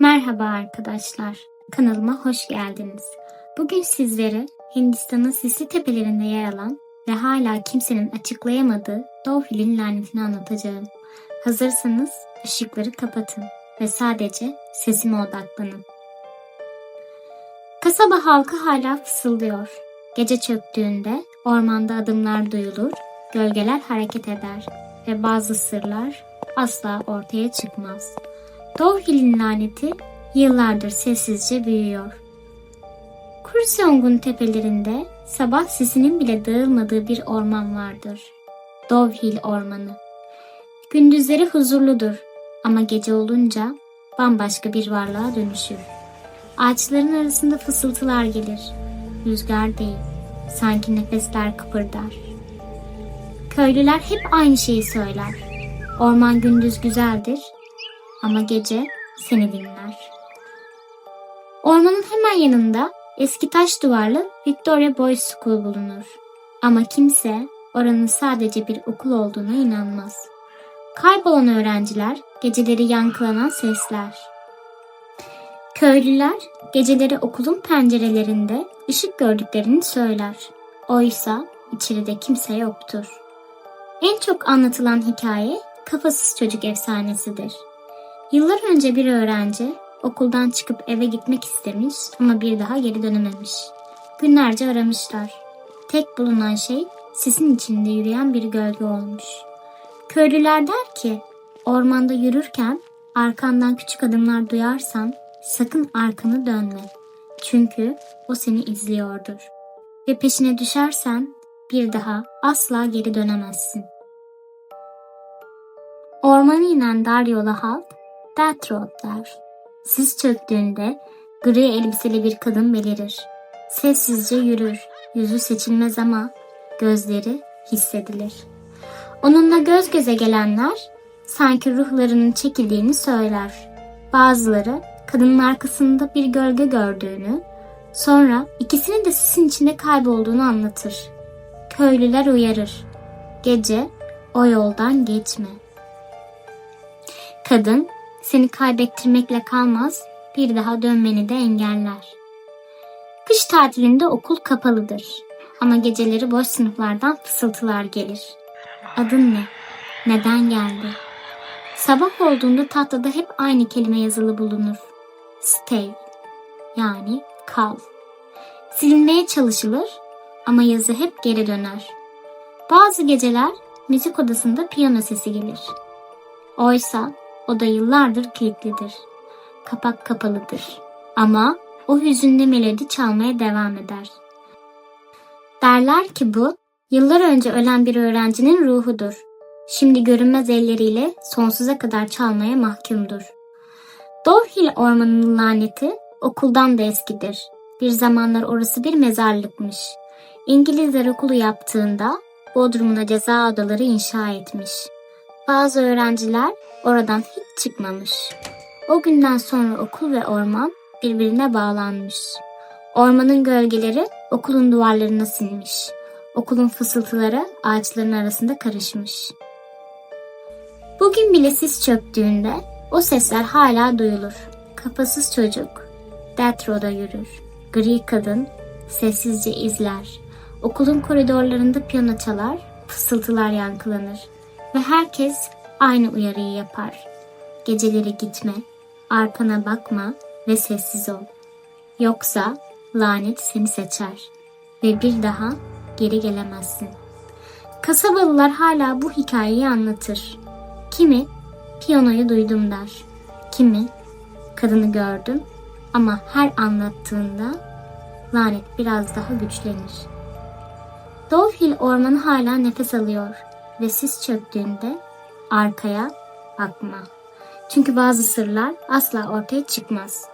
Merhaba arkadaşlar, kanalıma hoş geldiniz. Bugün sizlere Hindistan'ın sisli tepelerinde yer alan ve hala kimsenin açıklayamadığı Dovhil'in lanetini anlatacağım. Hazırsanız ışıkları kapatın ve sadece sesime odaklanın. Kasaba halkı hala fısıldıyor. Gece çöktüğünde ormanda adımlar duyulur, gölgeler hareket eder ve bazı sırlar asla ortaya çıkmaz. Dovhil'in laneti yıllardır sessizce büyüyor. Kurseong'un tepelerinde sabah sesinin bile dağılmadığı bir orman vardır. Dovhil Ormanı. Gündüzleri huzurludur ama gece olunca bambaşka bir varlığa dönüşür. Ağaçların arasında fısıltılar gelir. Rüzgar değil, sanki nefesler kıpırdar. Köylüler hep aynı şeyi söyler. Orman gündüz güzeldir ama gece seni dinler. Ormanın hemen yanında eski taş duvarlı Victoria Boys School bulunur. Ama kimse oranın sadece bir okul olduğuna inanmaz. Kaybolan öğrenciler, geceleri yankılanan sesler. Köylüler geceleri okulun pencerelerinde ışık gördüklerini söyler. Oysa içeride kimse yoktur. En çok anlatılan hikaye kafasız çocuk efsanesidir. Yıllar önce bir öğrenci okuldan çıkıp eve gitmek istemiş ama bir daha geri dönememiş. Günlerce aramışlar. Tek bulunan şey sisin içinde yürüyen bir gölge olmuş. Köylüler der ki ormanda yürürken arkandan küçük adımlar duyarsan sakın arkanı dönme. Çünkü o seni izliyordur. Ve peşine düşersen bir daha asla geri dönemezsin. Ormana inen dar yola halk Death Road der. Sis çöktüğünde gri elbiseli bir kadın belirir. Sessizce yürür. Yüzü seçilmez ama gözleri hissedilir. Onunla göz göze gelenler sanki ruhlarının çekildiğini söyler. Bazıları kadının arkasında bir gölge gördüğünü, sonra ikisinin de sisin içinde kaybolduğunu anlatır. Köylüler uyarır. Gece o yoldan geçme. Kadın seni kaybettirmekle kalmaz, bir daha dönmeni de engeller. Kış tatilinde okul kapalıdır. Ama geceleri boş sınıflardan fısıltılar gelir. Adın ne? Neden geldi? Sabah olduğunda tahtada hep aynı kelime yazılı bulunur. Stay yani kal. Silinmeye çalışılır ama yazı hep geri döner. Bazı geceler müzik odasında piyano sesi gelir. Oysa o da yıllardır kilitlidir. Kapak kapalıdır. Ama o hüzünlü melodi çalmaya devam eder. Derler ki bu, yıllar önce ölen bir öğrencinin ruhudur. Şimdi görünmez elleriyle sonsuza kadar çalmaya mahkumdur. Dorhill ormanının laneti okuldan da eskidir. Bir zamanlar orası bir mezarlıkmış. İngilizler okulu yaptığında Bodrum'da ceza odaları inşa etmiş. Bazı öğrenciler oradan hiç çıkmamış. O günden sonra okul ve orman birbirine bağlanmış. Ormanın gölgeleri okulun duvarlarına sinmiş. Okulun fısıltıları ağaçların arasında karışmış. Bugün bile sis çöktüğünde o sesler hala duyulur. Kafasız çocuk Death Road'a yürür. Gri kadın sessizce izler. Okulun koridorlarında piyano çalar, fısıltılar yankılanır ve herkes aynı uyarıyı yapar. Geceleri gitme, arkana bakma ve sessiz ol. Yoksa lanet seni seçer ve bir daha geri gelemezsin. Kasabalılar hala bu hikayeyi anlatır. Kimi piyanoyu duydum der. Kimi kadını gördüm ama her anlattığında lanet biraz daha güçlenir. Dovhill ormanı hala nefes alıyor ve sis çöktüğünde arkaya bakma. Çünkü bazı sırlar asla ortaya çıkmaz.